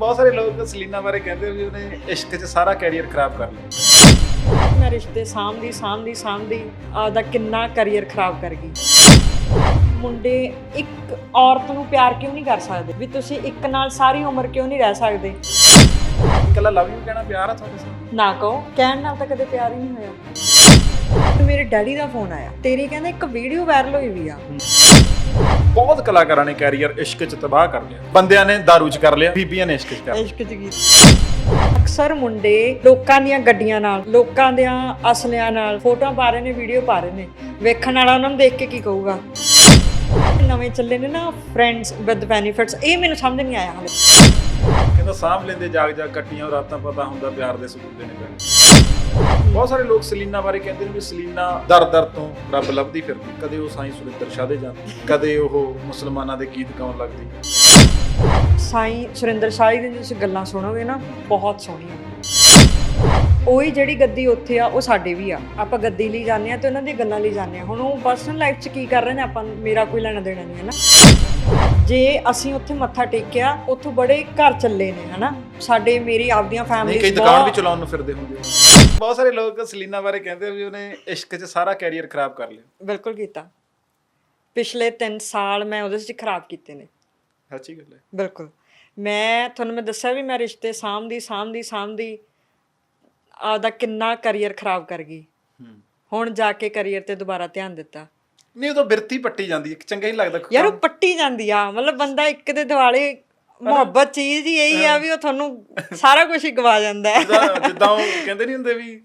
ਬਹੁਤ ਸਾਰੇ ਲੋਕ ਸਲੀਨਾ ਬਾਰੇ ਕਹਿੰਦੇ ਵੀ ਉਹਨੇ ਇਸ਼ਕ 'ਚ ਸਾਰਾ ਕੈਰੀਅਰ ਖਰਾਬ ਕਰ ਲਿਆ। ਮੈਂ ਰਿਸ਼ਤੇ ਸਾਂਭਦੀ ਸਾਂਭਦੀ ਸਾਂਭਦੀ ਆਪਦਾ ਕਿੰਨਾ ਕੈਰੀਅਰ ਖਰਾਬ ਕਰ ਗਈ। ਮੁੰਡੇ ਇੱਕ ਔਰਤ ਨੂੰ ਪਿਆਰ ਕਿਉਂ ਨਹੀਂ ਕਰ ਸਕਦੇ? ਵੀ ਤੁਸੀਂ ਇੱਕ ਨਾਲ ਸਾਰੀ ਉਮਰ ਕਿਉਂ ਨਹੀਂ ਰਹਿ ਸਕਦੇ? ਇਕੱਲਾ ਲਵ ਯੂ ਕਹਿਣਾ ਪਿਆਰ ਆ ਤੁਹਾਡੇ ਸਾਹ ਨਾ ਕਹੋ ਕਹਿਣ ਨਾਲ ਤਾਂ ਕਦੇ ਪਿਆਰ ਹੀ ਨਹੀਂ ਹੋਇਆ। ਮੇਰੇ ਡੈਡੀ ਦਾ ਫੋਨ ਆਇਆ। ਤੇਰੀ ਕਹਿੰਦਾ ਇੱਕ ਵੀਡੀਓ ਵਾਇਰਲ ਹੋਈ ਵੀ ਆ। ਬਹੁਤ ਕਲਾਕਾਰਾਂ ਨੇ ਕੈਰੀਅਰ ਇਸ਼ਕ 'ਚ ਤਬਾਹ ਕਰ ਲਿਆ। ਬੰਦਿਆਂ ਨੇ ਦਾਰੂ 'ਚ ਕਰ ਲਿਆ, ਬੀਬੀਆਂ ਨੇ ਇਸ਼ਕ 'ਚ ਕਰ ਲਿਆ। ਇਸ਼ਕ ਚ ਅਕਸਰ ਮੁੰਡੇ ਲੋਕਾਂ ਦੀਆਂ ਗੱਡੀਆਂ ਨਾਲ, ਲੋਕਾਂ ਦੀਆਂ ਅਸਲਿਆਂ ਨਾਲ ਫੋਟੋਆਂ ਪਾ ਰਹੇ ਨੇ, ਵੀਡੀਓ ਪਾ ਰਹੇ ਨੇ। ਵੇਖਣ ਵਾਲਾ ਉਹਨਾਂ ਨੂੰ ਦੇਖ ਕੇ ਕੀ ਕਹੂਗਾ? ਨਵੇਂ ਚੱਲੇ ਨੇ ਨਾ ਫਰੈਂਡਸ ਵਿਦ ਬੈਨੀਫਿਟਸ ਇਹ ਮੈਨੂੰ ਸਮਝ ਨਹੀਂ ਆਇਆ ਹਾਲੇ। ਕਹਿੰਦਾ ਸਾਂਭ ਲੈਂਦੇ ਜਾਗ ਜਾਗ ਕੱਟੀਆਂ ਰਾਤਾਂ ਪਤਾ ਹੁੰਦਾ ਪਿਆਰ ਦੇ ਸੁਕੂਨ ਦੇ ਨੇ ਪੈਣੇ ਬਹੁਤ ਸਾਰੇ ਲੋਕ ਸਲੀਨਾ ਬਾਰੇ ਕਹਿੰਦੇ ਨੇ ਵੀ ਸਲੀਨਾ ਦਰ ਦਰ ਤੋਂ ਰੱਬ ਲੱਭਦੀ ਫਿਰਦੀ। ਕਦੇ ਉਹ ਸਾਈਂ ਸੁਰਿੰਦਰ ਸ਼ਾਹ ਦੇ ਜਾਂਦੀ ਕਦੇ ਉਹ ਮੁਸਲਮਾਨਾਂ ਦੇ ਗੀਤ ਗਾਉਣ ਲੱਗਦੀ। ਸਾਈਂ ਸੁਰਿੰਦਰ ਸ਼ਾਹ ਜੀ ਦੀਆਂ ਤੁਸੀਂ ਗੱਲਾਂ ਸੁਣੋਗੇ ਨਾ, ਬਹੁਤ ਸੋਹਣੀਆਂ। ਉਹੀ ਜਿਹੜੀ ਗੱਦੀ ਉੱਥੇ ਆ, ਉਹ ਸਾਡੇ ਵੀ ਆ। ਆਪਾਂ ਗੱਦੀ ਲਈ ਜਾਂਦੇ ਆ ਤੇ ਉਹਨਾਂ ਦੀ ਗੱਲਾਂ ਲਈ ਜਾਂਦੇ ਆ। ਹੁਣ ਉਹ ਪਰਸਨਲ ਲਾਈਫ 'ਚ ਕੀ ਕਰ ਰਹੇ ਨੇ, ਆਪਾਂ ਮੇਰਾ ਕੋਈ ਲੈਣਾ ਦੇਣਾ ਨਹੀਂ ਹੈ ਨਾ। ਜੇ ਅਸੀਂ ਉੱਥੇ ਮੱਥਾ ਟੇਕਿਆ ਉੱਥੋਂ ਬੜੇ ਘਰ ਚੱਲੇ ਨੇ ਹਨਾ? ਸਾਡੇ ਮੇਰੀ ਆਪਦੀਆਂ ਨਹੀਂ ਕਈ ਫੈਮਿਲੀ ਦੁਕਾਨ ਵੀ ਚਲਾਉਣ ਨੂੰ ਫਿਰਦੇ ਹੁੰਦੇ ਬਹੁਤ ਸਾਰੇ ਲੋਕ ਸਲੀਨਾ ਬਾਰੇ ਕਹਿੰਦੇ ਵੀ ਉਹਨੇ ਇਸ਼ਕ 'ਚ ਸਾਰਾ ਕੈਰੀਅਰ ਖਰਾਬ ਕਰ ਲਿਆ। ਬਿਲਕੁਲ ਕੀਤਾ। ਪਿਛਲੇ 3 ਸਾਲ ਮੈਂ ਉਹਦੇ 'ਚ ਖਰਾਬ ਕੀਤੇ ਨੇ। ਸੱਚੀ ਗੱਲ ਹੈ। ਬਿਲਕੁਲ। ਮੈਂ ਤੁਹਾਨੂੰ ਮੈਂ ਦੱਸਿਆ ਵੀ ਮੈਂ ਰਿਸ਼ਤੇ ਸਾਂਭਦੀ ਸਾਂਭਦੀ ਸਾਂਭਦੀ ਆਪਦਾ ਕਿੰਨਾ ਕੈਰੀਅਰ ਖਰਾਬ ਕਰ ਗਈ। ਹੁਣ ਜਾ ਕੇ ਕੈਰੀਅਰ ਤੇ ਦੁਬਾਰਾ ਧਿਆਨ ਦਿੱਤਾ। ਨਹੀਂ ਉਹ ਤਾਂ ਬਿਰਤੀ ਪੱਟੀ ਜਾਂਦੀ ਹੈ ਚੰਗਾ ਹੀ ਲੱਗਦਾ ਯਾਰ ਉਹ ਪੱਟੀ ਜਾਂਦੀ ਆ। ਮਤਲਬ ਬੰਦਾ ਇੱਕ ਦੇ ਦਿਵਾਲੇ ਮੁਹੱਬਤ ਚੀਜ਼ ਹੀ ਇਹੀ ਆ ਵੀ ਉਹ ਤੁਹਾਨੂੰ ਸਾਰਾ ਕੁਝ ਹੀ ਗਵਾ ਜਾਂਦਾ ਹੈ। ਜਿੱਦਾਂ ਜਿੱਦਾਂ ਉਹ ਕਹਿੰਦੇ ਨਹੀਂ ਹੁੰਦੇ ਵੀ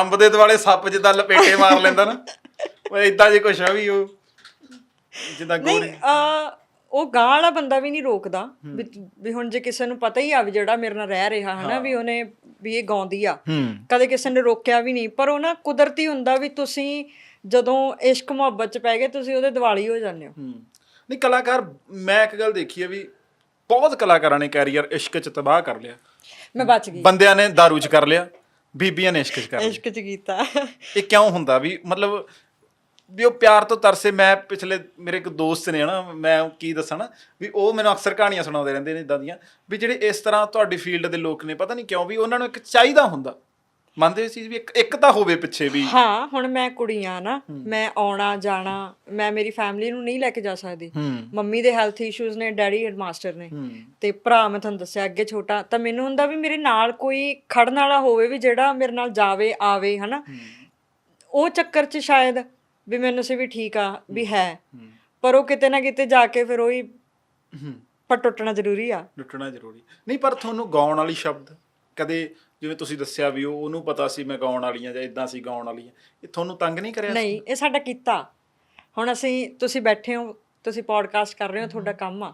ਅੰਬ ਦੇ ਦੁਆਲੇ ਸੱਪ ਜਿੱਦਾਂ ਲਪੇਟੇ ਮਾਰ ਲੈਂਦਾ ਨਾ। ਉਹ ਇਦਾਂ ਜੇ ਕੁਛ ਆ ਵੀ ਉਹ ਜਿੱਦਾਂ ਨਹੀਂ ਗੋਰੇ। ਅ ਉਹ ਗਾਂ ਵਾਲਾ ਬੰਦਾ ਵੀ ਨਹੀਂ ਰੋਕਦਾ। ਵੀ ਵੀ ਹੁਣ ਜੇ ਕਿਸੇ ਨੂੰ ਪਤਾ ਹੀ ਆ ਵੀ ਜਿਹੜਾ ਮੇਰੇ ਨਾਲ ਰਹਿ ਰਿਹਾ ਹਨਾ ਵੀ ਉਹਨੇ ਵੀ ਇਹ ਗਾਉਂਦੀ ਆ। ਹੂੰ। ਕਦੇ ਕਿਸੇ ਨੇ ਰੋਕਿਆ ਵੀ ਨਹੀਂ ਪਰ ਉਹ ਨਾ ਕੁਦਰਤੀ ਹੁੰਦਾ ਵੀ ਤੁਸੀਂ ਜਦੋਂ ਇਸ਼ਕ ਮੁਹੱਬਤ ਚ ਪੈ ਗਏ ਤੁਸੀਂ ਉਹਦੇ ਦਿਵਾਲੀ ਹੋ ਜਾਂਦੇ ਹੋ। ਹੂੰ। ਨਹੀਂ ਕਲਾਕਾਰ ਮੈਂ ਇੱਕ ਗੱਲ ਦੇਖੀ ਹੈ ਵੀ ਬਹੁਤ ਕਲਾਕਾਰਾਂ ਨੇ ਕੈਰੀਅਰ ਇਸ਼ਕ 'ਚ ਤਬਾਹ ਕਰ ਲਿਆ। ਮੈਂ ਬਚ ਗਈ। ਬੰਦਿਆਂ ਨੇ ਦਾਰੂ 'ਚ ਕਰ ਲਿਆ ਬੀਬੀਆਂ ਨੇ ਇਸ਼ਕ 'ਚ ਕਰ ਲਿਆ। ਇਸ਼ਕ ਚ ਕੀਤਾ। ਇਹ ਕਿਉਂ ਹੁੰਦਾ ਵੀ ਮਤਲਬ ਵੀ ਉਹ ਪਿਆਰ ਤੋਂ ਤਰਸੇ ਮੈਂ ਪਿਛਲੇ ਮੇਰੇ ਇੱਕ ਦੋਸਤ ਨੇ ਹਨਾ ਮੈਂ ਕੀ ਦੱਸਾਂ ਨਾ ਵੀ ਉਹ ਮੈਨੂੰ ਅਕਸਰ ਕਹਾਣੀਆਂ ਸੁਣਾਉਂਦੇ ਰਹਿੰਦੇ ਨੇ ਇਦਾਂ ਦੀਆਂ ਵੀ ਜਿਹੜੇ ਇਸ ਤਰ੍ਹਾਂ ਤੁਹਾਡੀ ਫੀਲਡ ਦੇ ਲੋਕ ਨੇ ਪਤਾ ਨਹੀਂ ਕਿਉਂ ਵੀ ਉਹਨਾਂ ਨੂੰ ਇੱਕ ਚਾਹੀਦਾ ਹੁੰਦਾ। ਮੰਨਦੇ ਚੀਜ਼ ਵੀ ਇੱਕ ਇੱਕ ਤਾਂ ਹੋਵੇ ਪਿੱਛੇ ਵੀ। ਹਾਂ ਹੁਣ ਮੈਂ ਕੁੜੀ ਆ ਨਾ ਮੈਂ ਆਉਣਾ ਜਾਣਾ ਮੈਂ ਮੇਰੀ ਫੈਮਿਲੀ ਨੂੰ ਨਹੀਂ ਲੈ ਕੇ ਜਾ ਸਕਦੀ। ਮੰਮੀ ਦੇ ਹੈਲਥ ਇਸ਼ੂਜ਼ ਨੇ ਡੈਡੀ ਹੈਡਮਾਸਟਰ ਨੇ। ਤੇ ਭਰਾ ਮੈਂ ਤੁਹਾਨੂੰ ਦੱਸਿਆ ਅੱਗੇ ਛੋਟਾ ਤਾਂ ਮੈਨੂੰ ਹੁੰਦਾ ਵੀ ਮੇਰੇ ਨਾਲ ਕੋਈ ਖੜਨ ਵਾਲਾ ਹੋਵੇ ਵੀ ਜਿਹੜਾ ਮੇਰੇ ਨਾਲ ਜਾਵੇ ਆਵੇ ਹਨਾ? ਉਹ ਚੱਕਰ 'ਚ ਸ਼ਾਇਦ ਵੀ ਮੈਨੂੰ ਸੀ ਵੀ ਠੀਕ ਆ ਵੀ ਹੈ। ਪਰ ਉਹ ਕਿਤੇ ਨਾ ਕਿਤੇ ਜਾ ਕੇ ਫਿਰ ਉਹੀ ਪਰ ਟੁੱਟਣਾ ਜ਼ਰੂਰੀ ਆ। ਲੁੱਟਣਾ ਜ਼ਰੂਰੀ। ਨਹੀਂ ਪਰ ਤੁਹਾਨੂੰ ਗਾਉਣ ਵਾਲੀ ਸ਼ਬਦ ਕਦੇ ਜਿਵੇਂ ਤੁਸੀਂ ਦੱਸਿਆ ਵੀ ਉਹ ਉਹਨੂੰ ਪਤਾ ਸੀ ਮੈਂ ਗਾਉਣ ਵਾਲੀ ਆ ਜਾਂ ਇਦਾਂ ਸੀ ਗਾਉਣ ਵਾਲੀ ਆ ਇਹ ਤੁਹਾਨੂੰ ਤੰਗ ਨਹੀਂ ਕਰਿਆ ਨਹੀਂ ਇਹ ਸਾਡਾ ਕੀਤਾ। ਹੁਣ ਅਸੀਂ ਤੁਸੀਂ ਬੈਠੇ ਹੋ ਤੁਸੀਂ ਪੋਡਕਾਸਟ ਕਰ ਰਹੇ ਹੋ ਤੁਹਾਡਾ ਕੰਮ ਆ।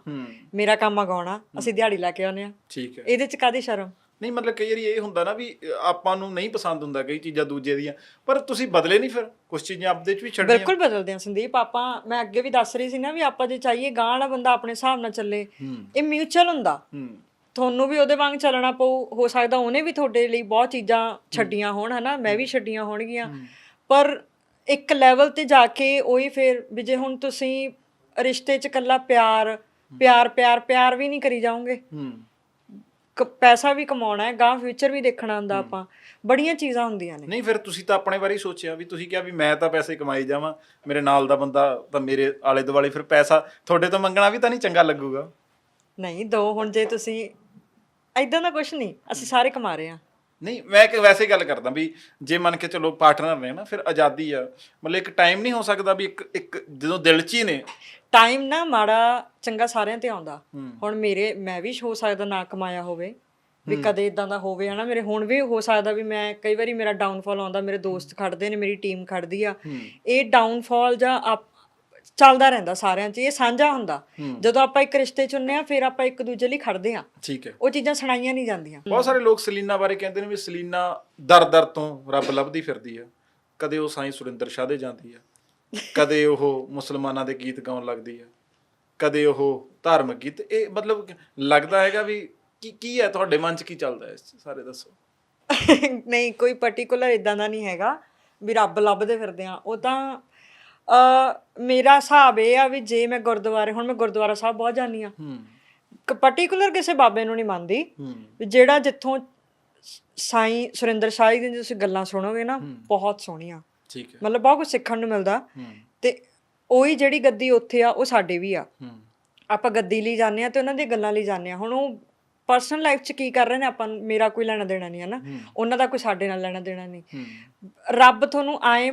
ਮੇਰਾ ਕੰਮ ਆ ਗਾਉਣਾ। ਅਸੀਂ ਦਿਹਾੜੀ ਲਾ ਕੇ ਆਉਂਦੇ ਆ ਠੀਕ ਹੈ। ਇਹਦੇ 'ਚ ਕਾਦੀ ਸ਼ਰਮ? ਨਹੀਂ ਮਤਲਬ ਕਈ ਵਾਰੀ ਇਹ ਹੁੰਦਾ ਨਾ ਵੀ ਆਪਾਂ ਨੂੰ ਨਹੀਂ ਪਸੰਦ ਹੁੰਦਾ ਕਈ ਚੀਜ਼ਾਂ ਦੂਜੇ ਦੀਆਂ। ਪਰ ਤੁਸੀਂ ਬਦਲੇ ਨਹੀਂ ਫਿਰ? ਕੁਝ ਚੀਜ਼ਾਂ ਆਪਦੇ ਚ ਵੀ ਛੱਡੀਆਂ ਬਿਲਕੁਲ ਬਦਲਦੇ ਆ ਸੰਦੀਪ। ਆਪਾਂ ਮੈਂ ਅੱਗੇ ਵੀ ਦੱਸ ਰਹੀ ਸੀ ਨਾ ਵੀ ਆਪਾਂ ਜੇ ਚਾਹੀਏ ਗਾਂ ਵਾਲਾ ਬੰਦਾ ਆਪਣੇ ਹਿਸਾਬ ਨਾਲ ਚੱਲੇ। ਇਹ ਮਿਊਚੁਅਲ ਹੁੰਦਾ। ਤੁਹਾਨੂੰ ਵੀ ਉਹਦੇ ਵਾਂਗ ਚੱਲਣਾ ਪਊ ਹੋ ਸਕਦਾ ਉਹਨੇ ਵੀ ਤੁਹਾਡੇ ਲਈ ਬਹੁਤ ਚੀਜ਼ਾਂ ਛੱਡੀਆਂ ਹੋਣ ਹਨਾ? ਮੈਂ ਵੀ ਛੱਡੀਆਂ ਹੋਣਗੀਆਂ। ਪਰ ਇੱਕ ਲੈਵਲ ਤੇ ਜਾ ਕੇ ਉਹੀ ਫੇਰ ਵੀ ਜੇ ਹੁਣ ਤੁਸੀਂ ਰਿਸ਼ਤੇ 'ਚ ਕੱਲਾ ਪਿਆਰ ਪਿਆਰ ਪਿਆਰ ਪਿਆਰ ਵੀ ਨਹੀਂ ਕਰੀ ਜਾਓਗੇ। ਪੈਸਾ ਵੀ ਕਮਾਉਣਾ ਹੈ ਗਾਂ ਫਿਊਚਰ ਵੀ ਦੇਖਣਾ ਹੁੰਦਾ ਆਪਾਂ। ਬੜੀਆਂ ਚੀਜ਼ਾਂ ਹੁੰਦੀਆਂ ਨੇ। ਨਹੀਂ ਫਿਰ ਤੁਸੀਂ ਤਾਂ ਆਪਣੇ ਬਾਰੇ ਸੋਚਿਆ ਵੀ ਤੁਸੀਂ ਕਿਹਾ ਵੀ ਮੈਂ ਤਾਂ ਪੈਸੇ ਕਮਾਈ ਜਾਵਾਂ ਮੇਰੇ ਨਾਲ ਦਾ ਬੰਦਾ ਤਾਂ ਮੇਰੇ ਆਲੇ ਦੁਆਲੇ ਫਿਰ ਪੈਸਾ ਤੁਹਾਡੇ ਤੋਂ ਮੰਗਣਾ ਵੀ ਤਾਂ ਨਹੀਂ ਚੰਗਾ ਲੱਗੂਗਾ। ਨਹੀਂ ਦੋ ਹੁਣ ਜੇ ਤੁਸੀਂ ਐਦਾਂ ਦਾ ਕੁਝ ਨਹੀਂ ਅਸੀਂ ਸਾਰੇ ਕਮਾ ਰਹੇ ਆ ਨਹੀਂ ਮੈਂ ਇੱਕ ਵੈਸੇ ਗੱਲ ਕਰਦਾ ਵੀ ਜੇ ਮੰਨ ਕੇ ਚਲੋ ਪਾਰਟਨਰ ਨੇ ਨਾ ਫਿਰ ਆਜ਼ਾਦੀ ਆ। ਮਤਲਬ ਇੱਕ ਟਾਈਮ ਨਹੀਂ ਹੋ ਸਕਦਾ ਵੀ ਇੱਕ ਇੱਕ ਜਦੋਂ ਦਿਲ 'ਚ ਹੀ ਨੇ। ਟਾਈਮ ਨਾ ਮਾੜਾ ਚੰਗਾ ਸਾਰਿਆਂ ਤੇ ਆਉਂਦਾ। ਹੂੰ। ਹੁਣ ਮੇਰੇ ਮੈਂ ਵੀ ਹੋ ਸਕਦਾ ਨਾ ਕਮਾਇਆ ਹੋਵੇ ਵੀ ਕਦੇ ਇਦਾਂ ਦਾ ਹੋਵੇ ਹਨਾ। ਮੇਰੇ ਹੁਣ ਵੀ ਹੋ ਸਕਦਾ ਵੀ ਮੈਂ ਕਈ ਵਾਰੀ ਮੇਰਾ ਡਾਊਨਫਾਲ ਆਉਂਦਾ ਮੇਰੇ ਦੋਸਤ ਖੜਦੇ ਨੇ ਮੇਰੀ ਟੀਮ ਖੜਦੀ ਆ। ਇਹ ਡਾਊਨਫਾਲ ਜਾਂ ਚੱਲਦਾ ਰਹਿੰਦਾ ਸਾਰਿਆਂ 'ਚ ਇਹ ਸਾਂਝਾ ਹੁੰਦਾ। ਜਦੋਂ ਆਪਾਂ ਇੱਕ ਰਿਸ਼ਤੇ 'ਚ ਹੁੰਨੇ ਆ ਫਿਰ ਆਪਾਂ ਇੱਕ ਦੂਜੇ ਲਈ ਖੜਦੇ ਆ। ਠੀਕ ਹੈ। ਉਹ ਚੀਜ਼ਾਂ ਸੁਣਾਈਆਂ ਨਹੀਂ ਜਾਂਦੀਆਂ। ਬਹੁਤ ਸਾਰੇ ਲੋਕ ਸਲੀਨਾ ਬਾਰੇ ਕਹਿੰਦੇ ਨੇ ਵੀ ਸਲੀਨਾ ਦਰ ਦਰ ਤੋਂ ਰੱਬ ਲੱਭਦੀ ਫਿਰਦੀ ਆ। ਕਦੇ ਉਹ ਸਾਈਂ ਸੁਰਿੰਦਰ ਸ਼ਾਹ ਦੇ ਜਾਂਦੀ ਆ। ਕਦੇ ਉਹ ਮੁਸਲਮਾਨਾਂ ਦੇ ਗੀਤ ਗਾਉਣ ਲੱਗਦੀ ਆ। ਕਦੇ ਉਹ ਧਾਰਮਿਕ ਗੀਤ ਇਹ ਮਤਲਬ ਲੱਗਦਾ ਹੈਗਾ ਵੀ ਕੀ ਕੀ ਹੈ ਤੁਹਾਡੇ ਮਨ 'ਚ ਕੀ ਚੱਲਦਾ ਹੈ? ਸਾਰੇ ਦੱਸੋ। ਨਹੀਂ ਕੋਈ ਪਾਰਟਿਕੂਲਰ ਇਦਾਂ ਦਾ ਨਹੀਂ ਹੈਗਾ ਵੀ ਰੱਬ ਲੱਭਦੇ ਫਿਰਦੇ ਆ। ਉਹ ਤਾਂ ਅ ਮੇਰਾ ਹਿਸਾਬ ਇਹ ਆ ਵੀ ਜੇ ਮੈਂ ਗੁਰਦੁਆਰੇ ਹੁਣ ਮੈਂ ਗੁਰਦੁਆਰਾ ਸਾਹਿਬ ਬਹੁਤ ਜਾਂਦੀ ਆ ਹੂੰ। ਪਾਰਟਿਕੂਲਰ ਕਿਸੇ ਬਾਬੇ ਨੂੰ ਨਹੀਂ ਮੰਨਦੀ। ਹੂੰ। ਵੀ ਜਿਹੜਾ ਜਿੱਥੋਂ ਸਾਈਂ ਸੁਰਿੰਦਰ ਜੀ ਦੀਆਂ ਤੁਸੀਂ ਗੱਲਾਂ ਸੁਣੋਗੇ ਨਾ ਬਹੁਤ ਸੋਹਣੀਆਂ। ਠੀਕ ਹੈ। ਮਤਲਬ ਬਹੁਤ ਕੁਝ ਸਿੱਖਣ ਨੂੰ ਮਿਲਦਾ। ਤੇ ਉਹੀ ਜਿਹੜੀ ਗੱਦੀ ਉੱਥੇ ਆ ਉਹ ਸਾਡੇ ਵੀ ਆ। ਹੂੰ। ਆਪਾਂ ਗੱਦੀ ਲਈ ਜਾਂਦੇ ਆ ਤੇ ਉਹਨਾਂ ਦੀਆਂ ਗੱਲਾਂ ਲਈ ਜਾਂਦੇ ਆ ਹੁਣ ਉਹ ਪਰਸਨਲ ਲਾਈਫ 'ਚ ਕੀ ਕਰ ਰਹੇ ਨੇ ਆਪਾਂ ਮੇਰਾ ਕੋਈ ਲੈਣਾ ਦੇਣਾ ਨਹੀਂ ਹੈ ਨਾ। ਉਹਨਾਂ ਦਾ ਕੋਈ ਸਾਡੇ ਨਾਲ ਲੈਣਾ ਦੇਣਾ ਨਹੀਂ। ਰੱਬ ਤੁਹਾਨੂੰ ਆਏ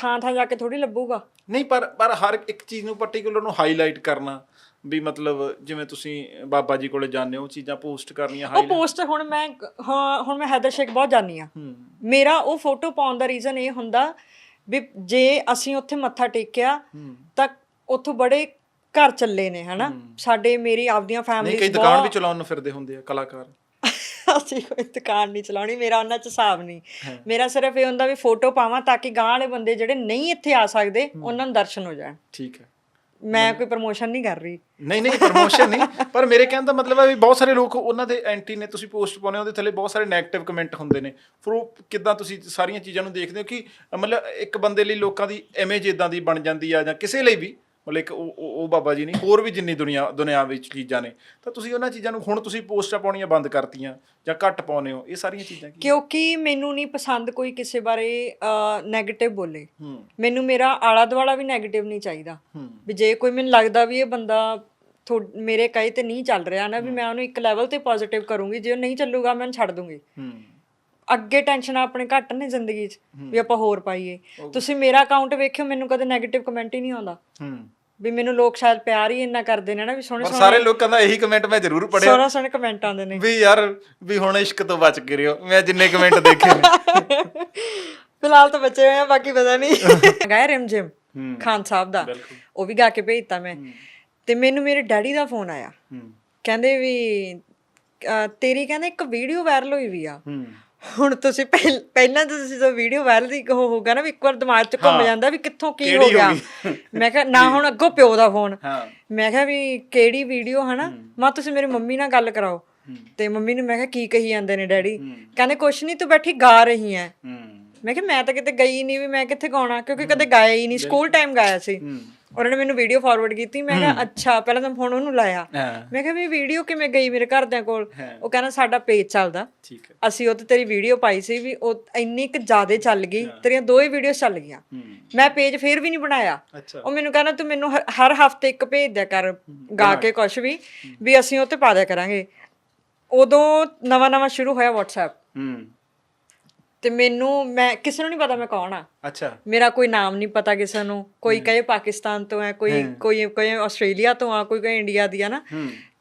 ਥਾਂ ਥਾਂ ਜਾ ਕੇ ਥੋੜੀ ਲੱਭੂਗਾ। ਨਹੀਂ ਪਰ ਪਰ ਹਰ ਇੱਕ ਚੀਜ਼ ਨੂੰ ਪਾਰਟਿਕੂਲਰ ਨੂੰ ਹਾਈਲਾਈਟ ਕਰਨਾ ਵੀ ਮਤਲਬ ਜਿਵੇਂ ਤੁਸੀਂ ਬਾਬਾ ਜੀ ਕੋਲੇ ਜਾਂਦੇ ਹੋ ਚੀਜ਼ਾਂ ਪੋਸਟ ਕਰਨੀਆਂ ਉਹ ਹਾਈਲਾਈਟ ਪੋਸਟ ਹੁਣ ਮੈਂ ਹਾਂ ਹੁਣ ਮੈਂ ਹੈਦਰ ਸ਼ੇਖ ਬਹੁਤ ਜਾਨੀ ਆ ਮੇਰਾ ਉਹ ਫੋਟੋ ਪਾਉਣ ਦਾ ਰੀਜ਼ਨ ਇਹ ਹੁੰਦਾ ਵੀ ਜੇ ਅਸੀਂ ਉੱਥੇ ਮੱਥਾ ਟੇਕਿਆ ਤਾਂ ਉੱਥੋਂ ਬੜੇ ਘਰ ਚੱਲੇ ਨੇ ਹਨਾ? ਸਾਡੇ ਮੇਰੀ ਆਪਦੀਆਂ ਨਹੀਂ ਕਈ ਦੁਕਾਨ ਵੀ ਚਲਾਉਣ ਨੂੰ ਫਿਰਦੇ ਹੁੰਦੇ ਆ ਕਲਾਕਾਰ। ਅਸੀਂ ਕੋਈ ਦੁਕਾਨ ਨਹੀਂ ਚਲਾਉਣੀ ਮੇਰਾ ਉਹਨਾਂ ਚ ਹਿਸਾਬ ਨਹੀਂ। ਮੇਰਾ ਸਿਰਫ ਇਹ ਹੁੰਦਾ ਵੀ ਫੋਟੋ ਪਾਵਾਂ ਤਾਂ ਕਿ ਗਾਂ ਵਾਲੇ ਬੰਦੇ ਜਿਹੜੇ ਨਹੀਂ ਇੱਥੇ ਆ ਸਕਦੇ ਉਹਨਾਂ ਨੂੰ ਦਰਸ਼ਨ ਹੋ ਜਾਣ। ਠੀਕ ਹੈ। ਮੈਂ ਕੋਈ ਪ੍ਰਮੋਸ਼ਨ ਨਹੀਂ ਕਰ ਰਹੀ। ਨਹੀਂ ਨਹੀਂ ਪ੍ਰਮੋਸ਼ਨ ਨਹੀਂ। ਪਰ ਮੇਰੇ ਕਹਿਣ ਦਾ ਮਤਲਬ ਹੈ ਵੀ ਬਹੁਤ ਸਾਰੇ ਲੋਕ ਉਹਨਾਂ ਦੇ ਐਂਟੀ ਨੇ ਤੁਸੀਂ ਪੋਸਟ ਪਾਉਨੇ ਉਹਦੇ ਥੱਲੇ ਬਹੁਤ ਸਾਰੇ 네ਗੇਟਿਵ ਕਮੈਂਟ ਹੁੰਦੇ ਨੇ। ਫਿਰ ਉਹ ਕਿੱਦਾਂ ਤੁਸੀਂ ਸਾਰੀਆਂ ਚੀਜ਼ਾਂ ਨੂੰ ਦੇਖਦੇ ਹੋ ਕਿ ਮਤਲਬ ਇੱਕ ਬੰਦੇ ਲਈ ਲੋਕਾਂ ਦੀ ਇਮੇਜ ਇਦਾਂ ਦੀ ਬਣ ਜਾਂਦੀ ਆ ਜਾਂ ਕਿਸੇ ਲਈ ਵੀ ਮਤਲਬ ਇੱਕ ਉਹ ਉਹ ਉਹ ਬਾਬਾ ਜੀ ਨਹੀਂ ਹੋਰ ਵੀ ਜਿੰਨੀ ਦੁਨੀਆ ਦੁਨੀਆ ਵਿੱਚ ਚੀਜ਼ਾਂ ਨੇ ਤਾਂ ਤੁਸੀਂ ਉਹਨਾਂ ਚੀਜ਼ਾਂ ਨੂੰ ਹੁਣ ਤੁਸੀਂ ਪੋਸਟਾਂ ਪਾਉਣੀਆਂ ਬੰਦ ਕਰਤੀਆਂ ਜਾਂ ਘੱਟ ਪਾਉਨੇ ਹੋ ਇਹ ਸਾਰੀਆਂ ਚੀਜ਼ਾਂ ਕੀ? ਕਿਉਂਕਿ ਮੈਨੂੰ ਨਹੀਂ ਪਸੰਦ ਕੋਈ ਕਿਸੇ ਬਾਰੇ 네ਗੇਟਿਵ ਬੋਲੇ। ਮੈਨੂੰ ਮੇਰਾ ਆਲਾ ਦੁਆਲਾ ਵੀ 네ਗੇਟਿਵ ਨਹੀਂ ਚਾਹੀਦਾ। ਵੀ ਜੇ ਕੋਈ ਮੈਨੂੰ ਲੱਗਦਾ ਵੀ ਇਹ ਬੰਦਾ ਮੇਰੇ ਕਹੇ ਤੇ ਨਹੀਂ ਚੱਲ ਰਿਹਾ ਨਾ ਵੀ ਮੈਂ ਉਹਨੂੰ ਇੱਕ ਲੈਵਲ ਤੇ ਪੋਜ਼ਿਟਿਵ ਕਰੂੰਗੀ ਜੇ ਉਹ ਨਹੀਂ ਚੱਲੂਗਾ ਮੈਂ ਛੱਡ ਦੂੰਗੀ। ਅੱਗੇ ਟੈਨਸ਼ਨ ਆਪਣੇ ਘੱਟ ਨੇ ਜ਼ਿੰਦਗੀ 'ਚ ਵੀ ਆਪਾਂ ਹੋਰ ਪਾਈਏ। ਤੁਸੀਂ ਮੇਰਾ ਅਕਾਊਂਟ ਵੇਖਿਓ ਮੈਨੂੰ ਕਦੇ 네ਗੇਟਿਵ ਕਮੈਂਟ ਹੀ ਨਹੀਂ ਆਉਂਦਾ। ਹੂੰ। ਵੀ ਮੈਨੂੰ ਲੋਕ ਸ਼ਾਇਦ ਪਿਆਰ ਹੀ ਇੰਨਾ ਕਰਦੇ ਨੇ ਨਾ ਵੀ ਸੋਹਣੇ ਪਰ ਸਾਰੇ ਲੋਕਾਂ ਦਾ ਇਹੀ ਕਮੈਂਟ ਮੈਂ ਜ਼ਰੂਰ ਪੜਿਆ ਸੋਹਣਾ ਸੋਹਣੇ ਕਮੈਂਟ ਆਉਂਦੇ ਨੇ। ਵੀ ਯਾਰ ਵੀ ਹੁਣ ਇਸ਼ਕ ਤੋਂ ਬਚ ਕੇ ਰਿਓ। ਮੈਂ ਜਿੰਨੇ ਕਮੈਂਟ ਦੇਖੇ ਨੇ। ਫਿਲਹਾਲ ਤਾਂ ਬੱਚੇ ਹੋਏ ਆ ਬਾਕੀ ਪਤਾ ਨਹੀਂ। ਗਾਇ ਰਿਮ ਜਿਮ ਹੂੰ। ਖਾਨ ਸਾਹਿਬ ਦਾ। ਉਹ ਵੀ ਗਾ ਕੇ ਭੇਜਤਾ ਮੈਂ। ਤੇ ਮੈਨੂੰ ਮੇਰੇ ਡੈਡੀ ਦਾ ਫੋਨ ਆਇਆ। ਕਹਿੰਦੇ ਵੀ ਤੇਰੀ ਕਹਿੰਦੇ ਇੱਕ ਵੀਡੀਓ ਵਾਇਰਲ ਹੋਈ ਵੀ ਆ। ਹੁਣ ਤੁਸੀਂ ਪਹਿਲ- ਪਹਿਲਾਂ ਤਾਂ ਤੁਸੀਂ ਤਾਂ ਵੀਡੀਓ ਵਾਇਰਲ ਦੀ ਉਹ ਹੋਗਾ ਨਾ ਵੀ ਇੱਕ ਵਾਰ ਦਿਮਾਗ 'ਚ ਘੁੰਮ ਜਾਂਦਾ ਵੀ ਕਿੱਥੋਂ ਕੀ ਹੋ ਕਿਹੜੀ ਗਿਆ? ਮੈਂ ਕਿਹਾ ਨਾ ਹੁਣ ਅੱਗੋਂ ਪਿਓ ਦਾ ਫੋਨ ਹਾਂ। ਮੈਂ ਕਿਹਾ ਵੀ ਕਿਹੜੀ ਵੀਡੀਓ ਹਨਾ? ਮਾ ਤੁਸੀਂ ਮੇਰੀ ਮੰਮੀ ਨਾਲ ਗੱਲ ਕਰਾਓ। ਤੇ ਮੰਮੀ ਨੂੰ ਮੈਂ ਕਿਹਾ ਕੀ ਕਹੀ ਜਾਂਦੇ ਨੇ ਡੈਡੀ? ਕਹਿੰਦੇ ਕੁਛ ਨਹੀਂ ਤੂੰ ਬੈਠੀ ਗਾ ਰਹੀ ਐ। ਹੂੰ। ਮੈਂ ਕਿਹਾ ਮੈਂ ਤਾਂ ਕਿਤੇ ਗਈ ਨਹੀਂ ਵੀ ਮੈਂ ਕਿੱਥੇ ਗਾਉਣਾ? ਕਿਉਂਕਿ ਕਦੇ ਗਾਇਆ ਹੀ ਨਹੀਂ ਸਕੂਲ ਟਾਈਮ ਗਾਇਆ ਸੀ। ਹੂੰ। ਉਹਨਾਂ ਨੇ ਮੈਨੂੰ ਵੀਡੀਓ ਫਾਰਵਰਡ ਕੀਤੀ ਮੈਂ ਕਿਹਾ ਅੱਛਾ ਪਹਿਲਾਂ ਤਾਂ ਫੋਨ ਉਹਨੂੰ ਲਾਇਆ। ਮੈਂ ਕਿਹਾ ਵੀ ਵੀਡੀਓ ਕਿਵੇਂ ਗਈ ਮੇਰੇ ਘਰਦਿਆਂ ਕੋਲ? ਉਹ ਕਹਿੰਦਾ ਸਾਡਾ ਪੇਜ ਚੱਲਦਾ। ਅਸੀਂ ਉਹ ਤੇ ਤੇਰੀ ਵੀਡੀਓ ਪਾਈ ਸੀ ਵੀ ਉਹ ਇੰਨੀ ਕੁ ਜ਼ਿਆਦਾ ਚੱਲ ਗਈ ਤੇਰੀਆਂ ਦੋ ਹੀ ਵੀਡੀਓਜ਼ ਚੱਲ ਗਈਆਂ। ਮੈਂ ਪੇਜ ਫੇਰ ਵੀ ਨਹੀਂ ਬਣਾਇਆ। ਉਹ ਮੈਨੂੰ ਕਹਿੰਦਾ ਤੂੰ ਮੈਨੂੰ ਹਰ ਹਫ਼ਤੇ ਇੱਕ ਭੇਜ ਦਿਆ ਕਰ ਗਾ ਕੇ ਕੁਝ ਵੀ ਵੀ ਅਸੀਂ ਉਹ ਤੇ ਪਾ ਦਿਆ ਕਰਾਂਗੇ। ਉਦੋਂ ਨਵਾਂ ਨਵਾਂ ਸ਼ੁਰੂ ਹੋਇਆ WhatsApp ਹੂੰ। ਤੇ ਮੈਨੂੰ ਮੈਂ ਕਿਸੇ ਨੂੰ ਨਹੀਂ ਪਤਾ ਮੈਂ ਕੌਣ ਆ। ਅੱਛਾ। ਮੇਰਾ ਕੋਈ ਨਾਮ ਨਹੀਂ ਪਤਾ ਕਿਸੇ ਨੂੰ। ਕੋਈ ਕਹੇ ਪਾਕਿਸਤਾਨ ਤੋਂ ਹੈ ਕੋਈ ਕੋਈ ਕੋਈ ਆਸਟ੍ਰੇਲੀਆ ਤੋਂ ਆ ਕੋਈ ਕਹੇ ਇੰਡੀਆ ਦੀ ਆ ਨਾ।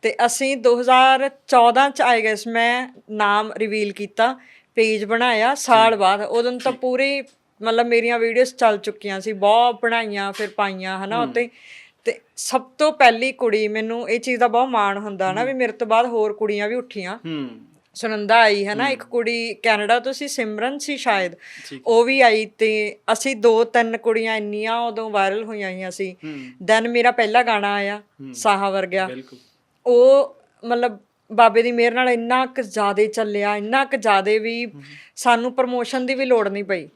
ਤੇ ਅਸੀਂ 2014 ਚ ਆਏ ਗਏ ਸੀ। ਮੈਂ ਨਾਮ ਰਿਵੀਲ ਕੀਤਾ ਪੇਜ ਬਣਾਇਆ ਸਾਲ ਬਾਅਦ। ਉਦੋਂ ਤਾਂ ਪੂਰੀ ਮਤਲਬ ਮੇਰੀਆਂ ਵੀਡੀਓਜ਼ ਚੱਲ ਚੁੱਕੀਆਂ ਸੀ। ਬਹੁਤ ਬਣਾਈਆਂ ਫਿਰ ਪਾਈਆਂ ਹਨਾ ਉੱਤੇ ਤੇ ਸਭ ਤੋਂ ਪਹਿਲੀ ਕੁੜੀ ਮੈਨੂੰ ਇਹ ਚੀਜ਼ ਦਾ ਬਹੁਤ ਮਾਣ ਹੁੰਦਾ ਨਾ ਵੀ ਮੇਰੇ ਤੋਂ ਬਾਅਦ ਹੋਰ ਕੁੜੀਆਂ ਵੀ ਉੱਠੀਆਂ। ਹੂੰ। ਸੁਨੰਦਾ ਆਈ ਹੈ ਨਾ ਇੱਕ ਕੁੜੀ ਕੈਨੇਡਾ ਤੋਂ ਸੀ ਸਿਮਰਨ ਸੀ ਸ਼ਾਇਦ। ਉਹ ਵੀ ਆਈ ਤੇ ਅਸੀਂ ਦੋ ਤਿੰਨ ਕੁੜੀਆਂ ਇੰਨੀਆਂ ਉਦੋਂ ਵਾਇਰਲ ਹੋਈਆਂ ਹੋਈਆਂ ਸੀ। ਦੈਨ ਮੇਰਾ ਪਹਿਲਾ ਗਾਣਾ ਆਇਆ ਸਾਹਾ ਵਰਗਿਆ ਬਿਲਕੁਲ। ਉਹ ਮਤਲਬ ਬਾਬੇ ਦੀ ਮਿਹਰ ਨਾਲ ਇੰਨਾ ਕੁ ਜ਼ਿਆਦੇ ਚੱਲਿਆ ਇੰਨਾ ਕੁ ਜ਼ਿਆਦੇ ਵੀ ਸਾਨੂੰ ਪ੍ਰਮੋਸ਼ਨ ਦੀ ਵੀ ਲੋੜ ਨਹੀਂ ਪਈ।